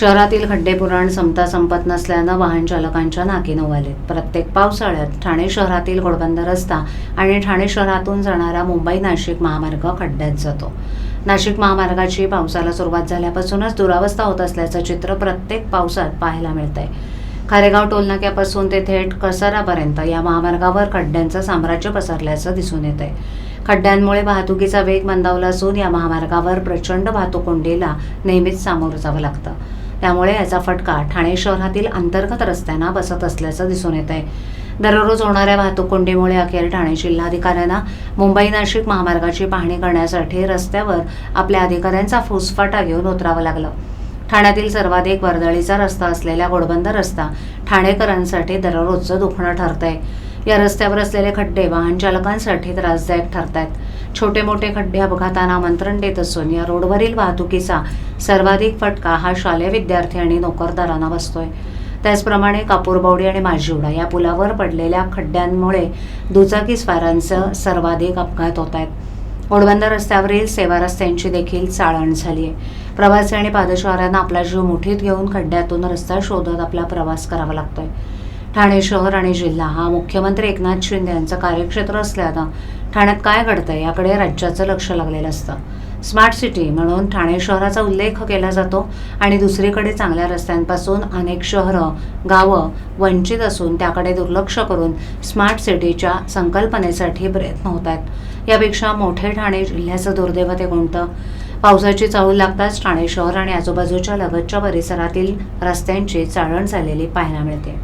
शहरातील खड्डे पुराण संपता संपत नसल्यानं वाहन चालकांच्या नाकी नऊ प्रत्येक पावसाळ्यात ठाणे शहरातील घोडबंदर रस्ता आणि ठाणे शहरातून जाणारा मुंबई नाशिक महामार्ग खड्ड्यात जातो. नाशिक महामार्गाची पावसाला सुरुवात झाल्यापासूनच दुरावस्था होत असल्याचं चित्र प्रत्येक पावसात पाहायला मिळतंय. खारेगाव टोलनाक्यापासून ते थेट कसारापर्यंत या महामार्गावर खड्ड्यांचं साम्राज्य पसरल्याचं दिसून येत आहे खड्ड्यांमुळे वाहतुकीचा वेग मंदावला असून या महामार्गावर प्रचंड वाहतूक कोंडीला नेहमीच सामोरं जावं लागतं. त्यामुळे याचा फटका ठाणे शहरातील अंतर्गत रस्त्यांना बसत असल्याचं दिसून येत आहे दररोज होणाऱ्या वाहतूक कोंडीमुळे अखेर ठाणे जिल्हाधिकाऱ्यांना मुंबई नाशिक महामार्गाची पाहणी करण्यासाठी रस्त्यावर आपल्या अधिकाऱ्यांचा फुसफाटा घेऊन उतरावं लागलं. ठाण्यातील सर्वाधिक वर्दळीचा रस्ता असलेला गोडबंदर रस्ता ठाणेकरांसाठी दररोजचं दुखणं ठरतंय. या रस्त्यावर असलेले खड्डे वाहन चालकांसाठी त्रासदायक ठरत आहेत छोटे मोठे खड्डे अपघातांना आमंत्रण देत असून या रोडवरील वाहतुकीचा सर्वाधिक फटका हा शालेय विद्यार्थी आणि नोकरदारांना बसतोय. त्याचप्रमाणे कापूरबावडी आणि माजिवडा या पुलावर पडलेल्या खड्ड्यांमुळे दुचाकी स्वारांचं सर्वाधिक अपघात होत आहेत ओडबंदर रस्त्यावरील सेवा रस्त्यांची देखील चाळण झाली आहे प्रवासी आणि पादचाऱ्यांना आपला जीव मुठीत घेऊन खड्ड्यातून रस्ता शोधत आपला प्रवास करावा लागतोय. ठाणे शहर आणि जिल्हा हा मुख्यमंत्री एकनाथ शिंदे यांचं कार्यक्षेत्र असल्यानं ठाण्यात काय घडतं याकडे राज्याचं लक्ष लागलेलं असतं. स्मार्ट सिटी म्हणून ठाणे शहराचा उल्लेख केला जातो आणि दुसरीकडे चांगल्या रस्त्यांपासून अनेक शहरं गावं वंचित असून त्याकडे दुर्लक्ष करून स्मार्ट सिटीच्या संकल्पनेसाठी प्रयत्न होत आहेत यापेक्षा मोठे ठाणे जिल्ह्याचं दुर्दैव ते कोणतं? पावसाची चाहूल लागताच ठाणे शहर आणि आजूबाजूच्या लगतच्या परिसरातील रस्त्यांची चाळण झालेली पाहायला मिळते.